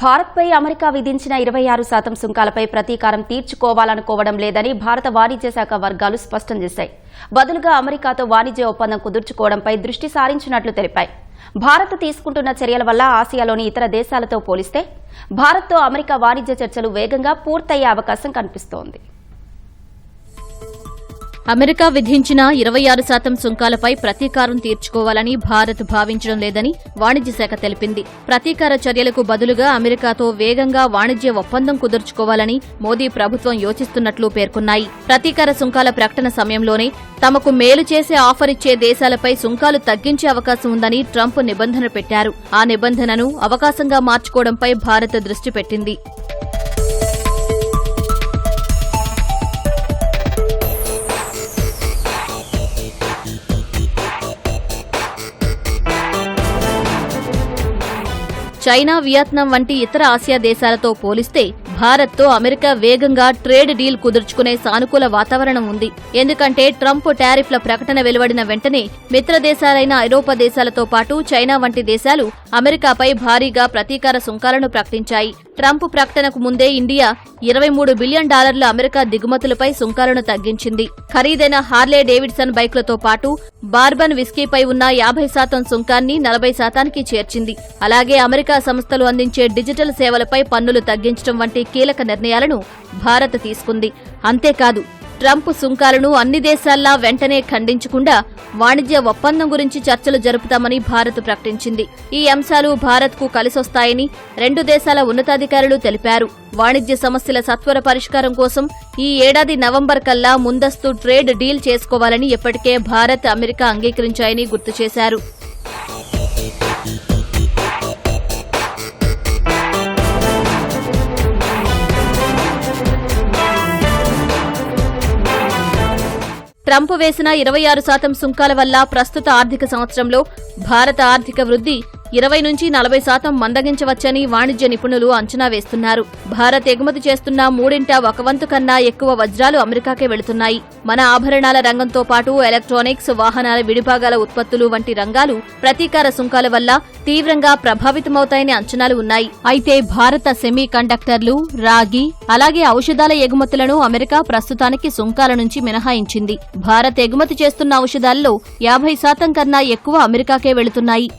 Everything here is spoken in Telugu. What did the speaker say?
భారత్పై అమెరికా విధించిన ఇరవై ఆరు శాతం సుంకాలపై ప్రతీకారం తీర్చుకోవాలనుకోవడం లేదని భారత వాణిజ్య శాఖ వర్గాలు స్పష్టం చేశాయి. బదులుగా అమెరికాతో వాణిజ్య ఒప్పందం కుదుర్చుకోవడంపై దృష్టి సారించినట్లు తెలిపాయి. భారత్ తీసుకుంటున్న చర్యల వల్ల ఆసియాలోని ఇతర దేశాలతో పోలిస్తే భారత్తో అమెరికా వాణిజ్య చర్చలు వేగంగా పూర్తయ్యే అవకాశం కనిపిస్తోంది. అమెరికా విధించిన ఇరవై ఆరు శాతం సుంకాలపై ప్రతీకారం తీర్చుకోవాలని భారత్ భావించడం లేదని వాణిజ్య శాఖ తెలిపింది. ప్రతీకార చర్యలకు బదులుగా అమెరికాతో వేగంగా వాణిజ్య ఒప్పందం కుదుర్చుకోవాలని మోదీ ప్రభుత్వం యోచిస్తున్నట్లు పేర్కొన్నాయి. ప్రతీకార సుంకాల ప్రకటన సమయంలోనే తమకు మేలు చేసే ఆఫర్ ఇచ్చే దేశాలపై సుంకాలు తగ్గించే అవకాశం ఉందని ట్రంప్ నిబంధన పెట్టారు. ఆ నిబంధనను అవకాశంగా మార్చుకోవడంపై భారత్ దృష్టి పెట్టింది. చైనా వియత్నాం వంటి ఇతర ఆసియా దేశాలతో పోలిస్తే భారత్తో అమెరికా వేగంగా ట్రేడ్ డీల్ కుదుర్చుకునే సానుకూల వాతావరణం ఉంది. ఎందుకంటే ట్రంప్ టారిఫ్ల ప్రకటన వెలువడిన వెంటనే మిత్ర దేశాలైన ఐరోపా దేశాలతో పాటు చైనా వంటి దేశాలు అమెరికాపై భారీగా ప్రతీకార సుంకాలను ప్రకటించాయి. ట్రంప్ ప్రకటనకు ముందే ఇండియా ఇరవై మూడు బిలియన్ డాలర్ల అమెరికా దిగుమతులపై సుంకాలను తగ్గించింది. ఖరీదైన హార్లే డేవిడ్సన్ బైక్లతో పాటు బార్బన్ విస్కీపై ఉన్న యాభై శాతం సుంకాన్ని నలభై శాతానికి చేర్చింది. అలాగే అమెరికా సంస్థలు అందించే డిజిటల్ సేవలపై పన్నులు తగ్గించడం వంటి కీలక నిర్ణయాలను భారత్ తీసుకుంది. అంతేకాదు ట్రంప్ సుంకాలను అన్ని దేశాల్లా వెంటనే ఖండించకుండా వాణిజ్య ఒప్పందం గురించి చర్చలు జరుపుతామని భారత్ ప్రకటించింది. ఈ అంశాలు భారత్కు కలిసొస్తాయని రెండు దేశాల ఉన్నతాధికారులు తెలిపారు. వాణిజ్య సమస్యల సత్వర పరిష్కారం కోసం ఈ ఏడాది నవంబర్ కల్లా ముందస్తు ట్రేడ్ డీల్ చేసుకోవాలని ఇప్పటికే భారత్ అమెరికా అంగీకరించాయని గుర్తు చేశారు. ట్రంప్ వేసిన ఇరవై ఆరు శాతం సుంకాల వల్ల ప్రస్తుత ఆర్థిక సంవత్సరంలో భారత ఆర్థిక వృద్ధి ఇరవై నుంచి నలభై శాతం మందగించవచ్చని వాణిజ్య నిపుణులు అంచనా వేస్తున్నారు. భారత్ ఎగుమతి చేస్తున్న మూడింట ఒక వంతు కన్నా ఎక్కువ వజ్రాలు అమెరికాకే వెళుతున్నాయి. మన ఆభరణాల రంగంతో పాటు ఎలక్ట్రానిక్స్ వాహనాల విడిభాగాల ఉత్పత్తులు వంటి రంగాలు ప్రతీకార సుంకాల వల్ల తీవ్రంగా ప్రభావితమవుతాయని అంచనాలు ఉన్నాయి. అయితే భారత సెమీ కండక్టర్లు రాగి అలాగే ఔషధాల ఎగుమతులను అమెరికా ప్రస్తుతానికి సుంకాల నుంచి మినహాయించింది. భారత్ ఎగుమతి చేస్తున్న ఔషధాల్లో యాభై శాతం కన్నా ఎక్కువ అమెరికాకే వెళుతున్నాయి.